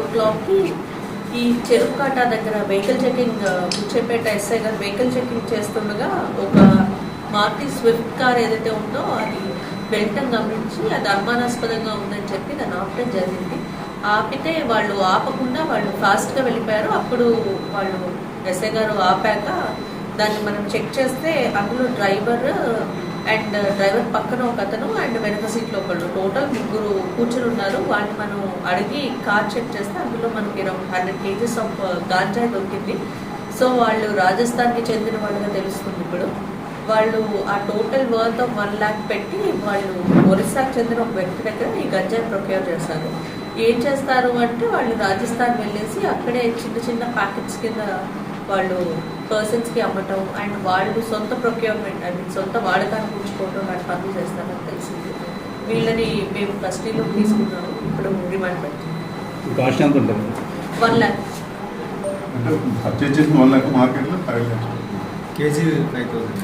ఓ క్లాక్కి ఈ చెరుకుకాట దగ్గర వెహికల్ చెకింగ్ బుచ్చేపేట ఎస్ఐ గారు వెహికల్ చెకింగ్ చేస్తుండగా ఒక మారుతి స్విఫ్ట్ కార్ ఏదైతే ఉందో అది వెళ్ళటం గమనించి అది అనుమానాస్పదంగా ఉందని చెప్పి దాన్ని ఆపటం జరిగింది. ఆపితే వాళ్ళు ఆపకుండా వాళ్ళు ఫాస్ట్గా వెళ్ళిపోయారు. అప్పుడు వాళ్ళు ఎస్ఐ గారు ఆపాక దాన్ని మనం చెక్ చేస్తే అందులో డ్రైవర్ అండ్ డ్రైవర్ పక్కన ఒక అతను అండ్ వెనక సీట్లో ఒకళ్ళు. టోటల్ ముగ్గురు కూర్చుని ఉన్నారు. వాళ్ళని మనం అడిగి కార్ చెక్ చేస్తే అందులో మనకి హండ్రెడ్ కేజీస్ ఆఫ్ గాంజా దొరికింది. సో వాళ్ళు రాజస్థాన్కి చెందిన వాళ్ళుగా తెలుస్తుంది ఇప్పుడు. వాళ్ళు ఆ total worth of one lakh పెట్టి వాళ్ళు ఒరిస్సాకు చెందిన ఒక వ్యక్తి దగ్గర ఈ గంజాయి ప్రొక్యూర్ చేస్తారు ఏం చేస్తారు అంటే వాళ్ళు రాజస్థాన్ వెళ్ళేసి అక్కడే చిన్న చిన్న ప్యాకెట్స్ కింద వాళ్ళు పర్సన్స్కి అమ్మటం అండ్ వాళ్ళు సొంత ప్రొక్యూర్మెంట్ ఐ మీన్ సొంత వాడకానికి ఉంచుకోవడం వాటి పనులు చేస్తారని తెలిసింది. వీళ్ళని మేము కస్టడీలోకి తీసుకున్నాము. ఇప్పుడు రిమాండ్ పెట్టాము కాస్ట్ ఎంత ఉంటుంది? వన్ ల్యాక్ అంటే పర్చేజ్ చేసిన వన్ లాక్ మార్కెట్లో five lakhs KG five thousand.